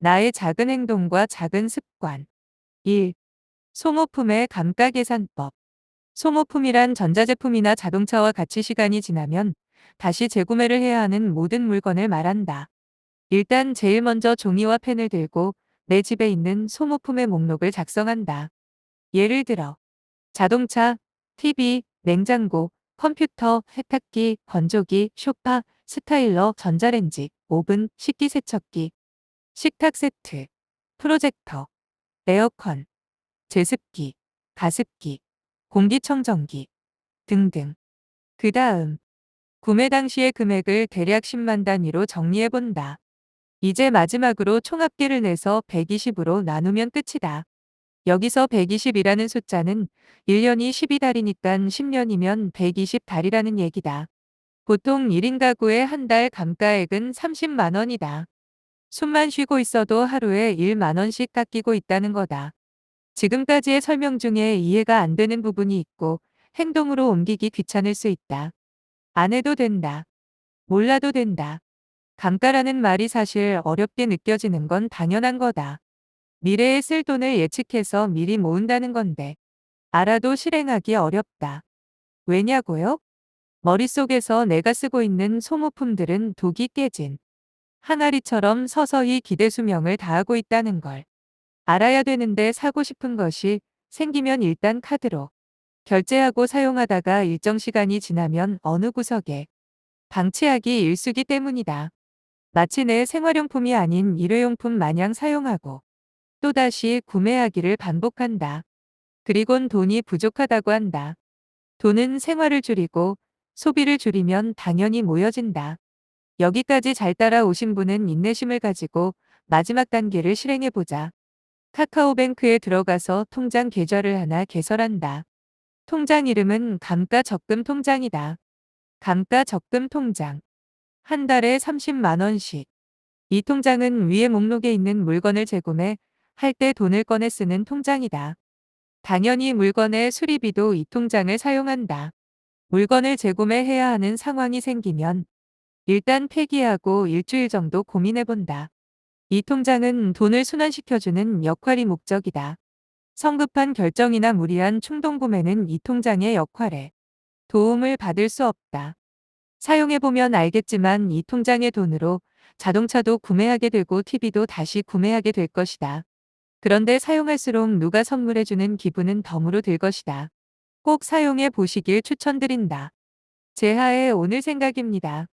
나의 작은 행동과 작은 습관. 1. 소모품의 감가 계산법. 소모품이란 전자제품이나 자동차와 같이 시간이 지나면 다시 재구매를 해야 하는 모든 물건을 말한다. 일단 제일 먼저 종이와 펜을 들고 내 집에 있는 소모품의 목록을 작성한다. 예를 들어 자동차, TV, 냉장고, 컴퓨터, 세탁기, 건조기, 쇼파, 스타일러, 전자레인지, 오븐, 식기세척기, 식탁 세트, 프로젝터, 에어컨, 제습기, 가습기, 공기청정기 등등. 그 다음 구매 당시의 금액을 대략 10만 단위로 정리해 본다. 이제 마지막으로 총합계를 내서 120으로 나누면 끝이다. 여기서 120이라는 숫자는 1년이 12달이니까 10년이면 120달이라는 얘기다. 보통 1인 가구의 한 달 감가액은 30만 원이다. 숨만 쉬고 있어도 하루에 1만 원씩 깎이고 있다는 거다. 지금까지의 설명 중에 이해가 안 되는 부분이 있고 행동으로 옮기기 귀찮을 수 있다. 안 해도 된다. 몰라도 된다. 감가라는 말이 사실 어렵게 느껴지는 건 당연한 거다. 미래에 쓸 돈을 예측해서 미리 모은다는 건데 알아도 실행하기 어렵다. 왜냐고요? 머릿속에서 내가 쓰고 있는 소모품들은 독이 깨진 항아리처럼 서서히 기대 수명을 다하고 있다는 걸 알아야 되는데 사고 싶은 것이 생기면 일단 카드로 결제하고 사용하다가 일정 시간이 지나면 어느 구석에 방치하기 일수기 때문이다. 마치 내 생활용품이 아닌 일회용품 마냥 사용하고 또다시 구매하기를 반복한다. 그리곤 돈이 부족하다고 한다. 돈은 생활을 줄이고 소비를 줄이면 당연히 모여진다. 여기까지 잘 따라오신 분은 인내심을 가지고 마지막 단계를 실행해보자. 카카오뱅크에 들어가서 통장 계좌를 하나 개설한다. 통장 이름은 감가 적금 통장이다. 감가 적금 통장. 한 달에 30만원씩. 이 통장은 위에 목록에 있는 물건을 재구매 할 때 돈을 꺼내 쓰는 통장이다. 당연히 물건의 수리비도 이 통장을 사용한다. 물건을 재구매해야 하는 상황이 생기면 일단 폐기하고 일주일 정도 고민해본다. 이 통장은 돈을 순환시켜주는 역할이 목적이다. 성급한 결정이나 무리한 충동 구매는 이 통장의 역할에 도움을 받을 수 없다. 사용해보면 알겠지만 이 통장의 돈으로 자동차도 구매하게 되고 TV도 다시 구매하게 될 것이다. 그런데 사용할수록 누가 선물해주는 기분은 덤으로 들 것이다. 꼭 사용해 보시길 추천드린다. 제하의 오늘 생각입니다.